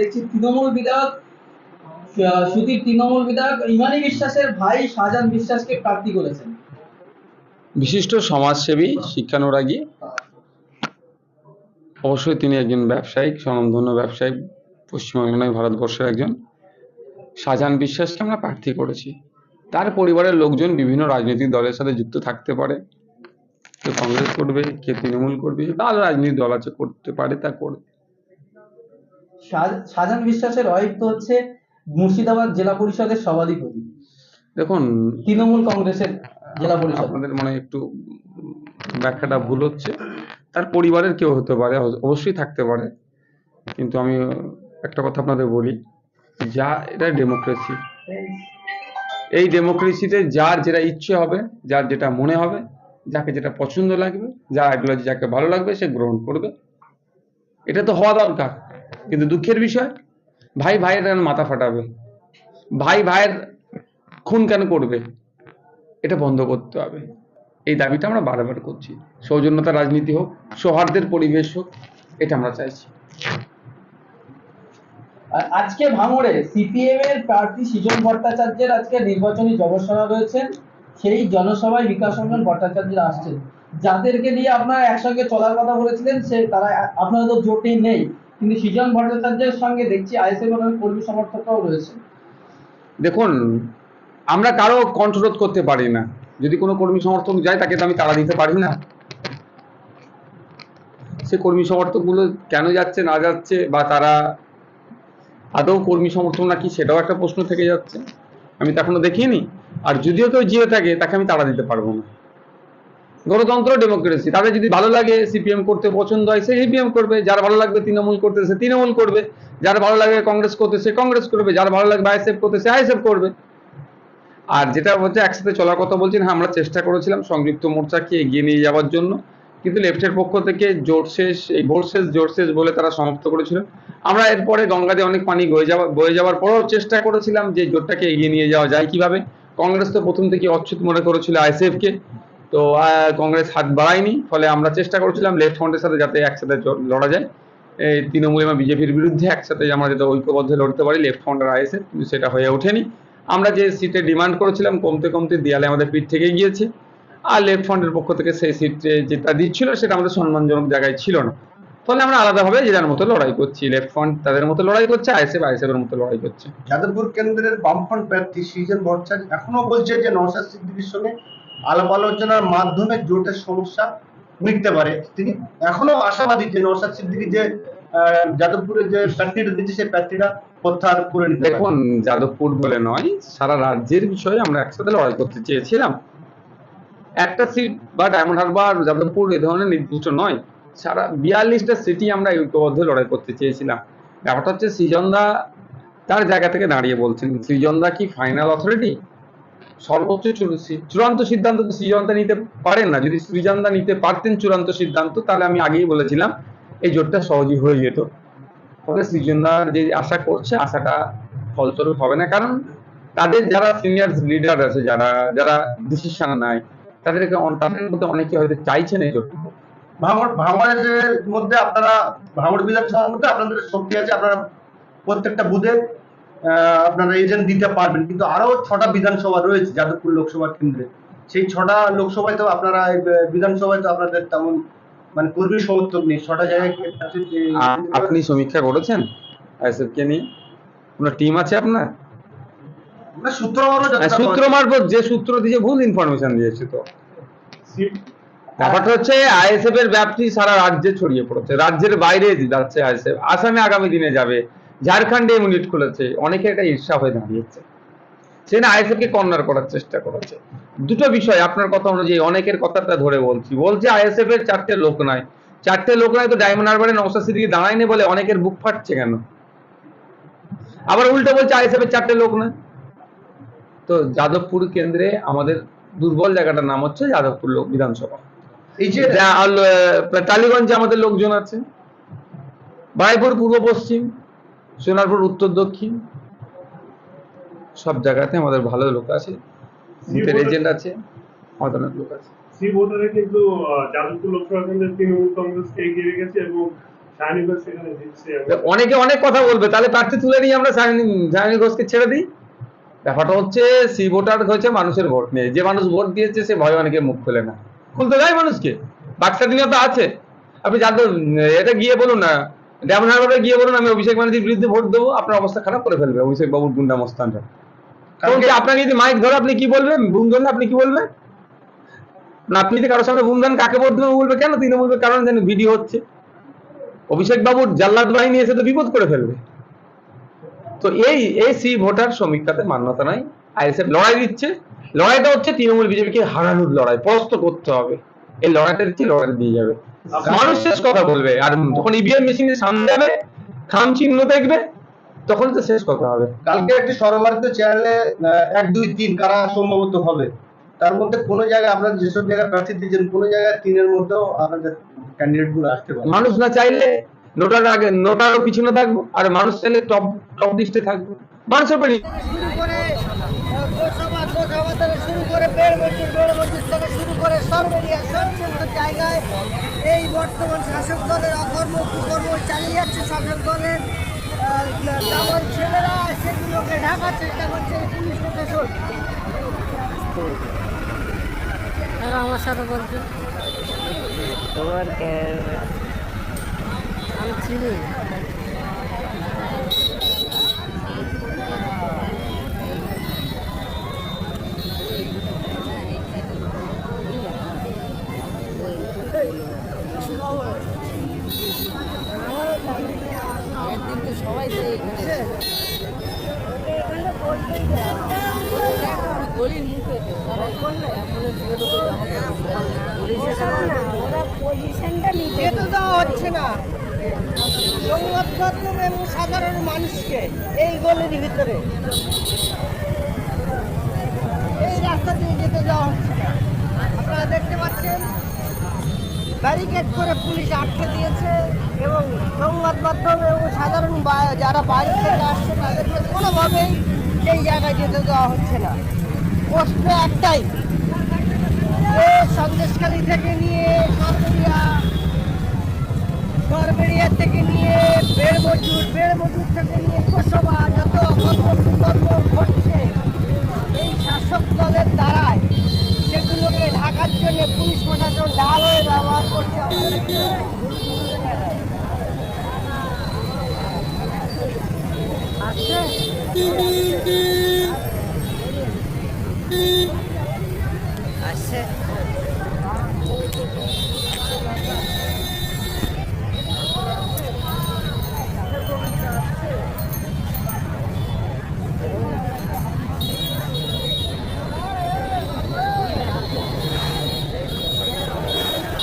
দেখছি তৃণমূল বিধায়ক সুদীপ তৃণমূল বিধায়ক ইমানি বিশ্বাসের ভাই শাহজাহান বিশ্বাসকে প্রার্থী করেছেন। বিশিষ্ট সমাজসেবী, শিক্ষানুরাগী। অবশ্যই তিনি একজন ব্যবসায়িক, স্বনামধন্য ব্যবসায়িক পশ্চিমবঙ্গ নয়, ভারতবর্ষের একজন। শাহজাহান বিশ্বাসকে আমরা প্রার্থী করেছি। তার পরিবারের লোকজন বিভিন্ন রাজনৈতিক দলের সাথে যুক্ত থাকতে পারে। কেউ কংগ্রেস করবে, কে তৃণমূল করবে তার রাজনৈতিক দল আছে, করতে পারে, তা করবে শাহজাহান বিশ্বাসের ওয়াইফ তো হচ্ছে মুর্শিদাবাদ জেলা পরিষদের সভাধিপতি। দেখুন তৃণমূল কংগ্রেসের জেলা পরিষদ। আপনাদের মনে একটু ব্যাখ্যাটা ভুল হচ্ছে। তার পরিবারের কেউ হতে পারে অবশ্যই থাকতে পারে। কিন্তু আমি একটা কথা আপনাদের বলি যা এটা ডেমোক্রেসি। এই ডেমোক্রেসিতে যার যেটা ইচ্ছে হবে যার যেটা মনে হবে যাকে যেটা পছন্দ লাগবে যার আইডিওলজি যাকে ভালো লাগবে সে গ্রহণ করবে। এটা তো হওয়া দরকার। কিন্তু দুঃখের বিষয়, ভাই ভাইয়ের কেন মাথা ফাটাবে, ভাই ভাইয়ের খুন কেন করবে, এটা বন্ধ করতে হবে। এই দাবিটা আমরা বারবার করছি। সৌজন্যতা রাজনীতি হোক, সৌহার্দ্যের পরিবেশ হোক, এটা আমরা চাইছি। আজকে ভাঙড়ে সিপিএম এর প্রার্থী সৃজন ভট্টাচার্যের আজকে নির্বাচনী জনসভা রয়েছে। সেই জনসভায় বিকাশ রঞ্জন ভট্টাচার্য আসছেন। যাদেরকে নিয়ে আপনারা একসঙ্গে চলার কথা বলেছিলেন, সে তারা আপনারা তো জোটে নেই। কিন্তু সৃজন ভট্টাচার্যের সঙ্গে দেখছি আইএসএফ কর্মী সমর্থকরাও রয়েছে। দেখুন, আমরা কারও কণ্ঠরোধ করতে পারি না। যদি কোনো কর্মী সমর্থক যায়, তাকে তো আমি তাড়া দিতে পারি না। সে কর্মী সমর্থকগুলো কেন যাচ্ছে, না যাচ্ছে, বা তারা আদৌ কর্মী সমর্থক নাকি, সেটাও একটা প্রশ্ন থেকে যাচ্ছে। আমি তো এখনও দেখিনি। আর যদিও কেউ জিয়ে থাকে, তাকে আমি তাড়া দিতে পারব না। গণতন্ত্র ডেমোক্রেসি তাদের যদি ভালো লাগে সিপিএম করতে পছন্দ হয়, সে সিপিএম করবে। যার ভালো লাগবে তৃণমূল করতে সে তৃণমূল করবে। যার ভালো লাগে কংগ্রেস করতে সে কংগ্রেস করবে। যার ভালো লাগবে আইএসএফ করতে সে আইএসএফ করবে। আর যেটা হচ্ছে, একসাথে চলার কথা বলছেন হ্যাঁ আমরা চেষ্টা করেছিলাম সংযুক্ত মোর্চাকে এগিয়ে নিয়ে যাওয়ার জন্য। কিন্তু লেফটের পক্ষ থেকে জোর শেষ, এই ভোর শেষ, জোর শেষ বলে তারা সমাপ্ত করেছিল। আমরা এরপরে গঙ্গাতে অনেক পানি বয়ে যাওয়া, বয়ে যাওয়ার পরেও চেষ্টা করেছিলাম যে জোটটাকে এগিয়ে নিয়ে যাওয়া যায় কীভাবে। কংগ্রেস তো প্রথম থেকে অচ্ছুত মনে করেছিল আইএসএফকে তো কংগ্রেস হাত বাড়ায়নি, ফলে আমরা চেষ্টা করেছিলাম লেফট ফ্রন্টের সাথে যাতে একসাথে লড়া যায়। এই তৃণমূল এবং বিজেপির বিরুদ্ধে একসাথে আমরা যাতে ঐক্যবদ্ধ লড়তে পারি লেফট ফ্রন্ট আর আইএসএফ কিন্তু সেটা হয়ে ওঠেনি। আমরা যে সিটে ডিমান্ড করেছিলাম, কমতে কমতে দেয়ালে আমাদের পিঠ থেকে গিয়েছে। আর লেফট ফ্রন্টের পক্ষ থেকে সেই সিটে যেটা দিচ্ছিল, সেটা আমাদের সম্মানজনক জায়গায় ছিল না। ফলে আমরা আলাদাভাবে যার মতো লড়াই করছি লেফট ফ্রন্ট তাদের মতো লড়াই করছে আইএসএফ আইএসএফ এর মতো লড়াই করছে। যাদবপুর কেন্দ্রের বামফ্রন্ট প্রার্থী সৃজন ভট্টাচার্য এখনও বলছে যে নওশাদ সিদ্দিকীর সঙ্গে আলাপ আলোচনার মাধ্যমে জোটের সমস্যা মিটতে পারে। তিনি এখনও আশাবাদী যে নওশাদ সিদ্দিকী যে যাদবপুরে যে প্রার্থীটা দিচ্ছে সেই প্রার্থীটা প্রত্যাহার করে নিতে দেখুন, যাদবপুর বলে নয়, সারা রাজ্যের বিষয়ে আমরা একসাথে লড়াই করতে চেয়েছিলাম। একটা সিট বা ডায়মন্ড হারবার যাদবপুর এ ধরনের নির্দিষ্ট নয়, সারা বিয়াল্লিশটা সিটি আমরা ঐক্যবদ্ধ লড়াই করতে চেয়েছিলাম। ব্যাপারটা হচ্ছে সৃজনদা তার জায়গা থেকে দাঁড়িয়ে বলছেন। সৃজনদা কি ফাইনাল অথরিটি সর্বোচ্চ চূড়- চূড়ান্ত সিদ্ধান্ত তো সৃজনদা নিতে পারেন না। যদি সৃজনদা নিতে পারতেন চূড়ান্ত সিদ্ধান্ত তাহলে আমি আগেই বলেছিলাম এই জোটটা সহজই হয়ে যেত। ফলে সৃজনদার যে আশা করছে আশাটা ফলস্বরূপ হবে না। কারণ তাদের যারা সিনিয়র লিডার আছে যারা যারা ডিসিশন নেয় তাদেরকে তাদের মধ্যে অনেকে হয়তো চাইছেন এই জোট ভাঙড় ভাঙড়ের মধ্যে আপনারা ভাঙড় বিধানসভার মধ্যে আপনাদের শক্তি আছে। আপনারা প্রত্যেকটা আহ, আপনারা এজেন্ট দিতে পারবেন। কিন্তু আরও ছটা বিধানসভা রয়েছে যাদবপুর লোকসভা কেন্দ্রে। সেই ছটা লোকসভায় তো আপনারা বিধানসভায় তো আপনাদের তেমন মানে কর্মী সমর্থক নেই। ছটা জায়গায় আপনি সমীক্ষা করেছেন? আইএসএফকে নিয়ে? কোনো টিম আছে আপনার? সূত্র হ্যাঁ, সূত্র মারফত যে সূত্র দিয়ে ভুল ইনফরমেশন দিয়েছে তো। ব্যাপারটা হচ্ছে আইএসএফ এর ব্যাপ্তি সারা রাজ্যে ছড়িয়ে পড়েছে। রাজ্যের বাইরে যাচ্ছে আইএসএফ। আসামে আগামী দিনে যাবে। ঝাড়খণ্ডে ইউনিট খুলেছে। অনেকে এটা ঈর্ষা হয়ে দাঁড়িয়েছে। সে না আইএসএফ কে কর্নার করার চেষ্টা করেছে। দুটো বিষয় আপনার কথা অনুযায়ী অনেকের কথাটা ধরে বলছি। বলছে আইএসএফ এর চারটে লোক নাই চারটে লোক নাই তো ডায়মন্ড হারবারে নৌসা সিদ্দিকি দাঁড়ায়নি বলে অনেকের বুক ফাটছে কেন? আবার উল্টো বলছে আইএসএফ এর চারটে লোক নয়। তো যাদবপুর কেন্দ্রে আমাদের দুর্বল জায়গাটার নাম হচ্ছে যাদবপুর লোক বিধানসভা। এই যে টালিগঞ্জে আমাদের লোকজন আছে। বারাইপুর পূর্ব পশ্চিম। সোনারপুর উত্তর দক্ষিণ। সব জায়গাতে আমাদের ভালো লোক আছে। বুথের এজেন্ট আছে আমাদের অনেক লোক আছে। সি ভোটারে কিন্তু আহ, যাদবপুর লোকসভা কেন্দ্রের তৃণমূল কংগ্রেসকে এগিয়ে রেখেছে এবং অনেকে অনেক কথা বলবে তাহলে প্রার্থী তুলে নিয়ে আমরা সায়নী ঘোষকে ছেড়ে দিই। ব্যাপারটা হচ্ছে সি ভোটার হয়েছে মানুষের ভোট নিয়ে। যে মানুষ ভোট দিয়েছে সে ভয় অনেকে মুখ খুলে না। খুলতে দেয় মানুষকে। বাকস্বাধীনতা আছে। আপনি যাদের এটা গিয়ে বলুন না ডেমন হারবারে গিয়ে বলুন আমি অভিষেক ব্যানার্জির বিরুদ্ধে ভোট দেবো আপনার অবস্থা খারাপ করে ফেলবে অভিষেক বাবুর গুন্ডা মস্তানটা। কারণ কি আপনাকে যদি মাইক ধরে আপনি কি বলবেন? বুম ধরলে আপনি কি বলবেন? না আপনি যদি কারোর সামনে বুম দেন কাকে ভোট দেবেন বলবে? কেন তিনি বলবে? কারণ জানি ভিডিও হচ্ছে। অভিষেক বাবুর জাল্লাদ বাহিনী এসে তো বিপদ করে ফেলবে। তো এই এই সি ভোটার সমীক্ষাতে মান্যতা নাই। আইএসএফ লড়াই দিচ্ছে। লড়াইটা হচ্ছে তৃণমূল বিজেপিকে হারানোর লড়াই পরাস্ত করতে হবে। এই লড়াইটা দিচ্ছে লড়াই দিয়ে যাবে। মানুষ শেষ কথা বলবে। আর যখন ইভিএম মেশিনের সামনে যাবে খাম চিহ্ন দেখবে তখন তো শেষ কথা হবে। কালকে একটি সর্বভারতীয় চ্যানেলে এক দুই তিন কারা সম্ভবত হবে? তার মধ্যে কোনো জায়গায় আপনার যেসব জায়গায় প্রার্থী দিয়েছেন কোনো জায়গায় তিনের মধ্যেও আপনাদের ক্যান্ডিডেটগুলো আসতে পারে। মানুষ না চাইলে নোটার আগে নোটারও পিছনে থাকব আর মানুষ চাইলে টপ টপ লিস্টে থাকব। মানুষের উপরে শুরু করে জায়গায় এই বর্তমান শাসক দলের অকর্ম কুকর্ম চালিয়ে যাচ্ছে শাসক দলের যেমন ছেলেরা সেগুলোকে ঢাকার চেষ্টা করছে এই পুলিশ প্রশাসন। আমার সাথে বলছে তোমার আমি চিনি। যেতে দেওয়া হচ্ছে না সংবাদ মাধ্যম এবং সাধারণ মানুষকে এই গলির ভিতরে এই রাস্তা দিয়ে যেতে দেওয়া হচ্ছে না আপনারা দেখতে পাচ্ছেন ব্যারিকেড করে পুলিশ আটকে দিয়েছে এবং সংবাদ মাধ্যম এবং সাধারণ যারা বাইরে থেকে আসছে তাদেরকে কোনোভাবেই সেই জায়গায় যেতে দেওয়া হচ্ছে না। প্রশ্ন একটাই সন্দেশখালী থেকে নিয়ে সরবেরিয়া সরবেরিয়া থেকে নিয়ে বেড় মজুর বেড় মজুর থেকে নিয়ে কোসবা যত অকর্ম ঘটছে, এই শাসক দলের দ্বারায় সেগুলোকে ঢাকার জন্য পুলিশ প্রশাসন ঢাল হয়ে ব্যবহার করছে আসছে?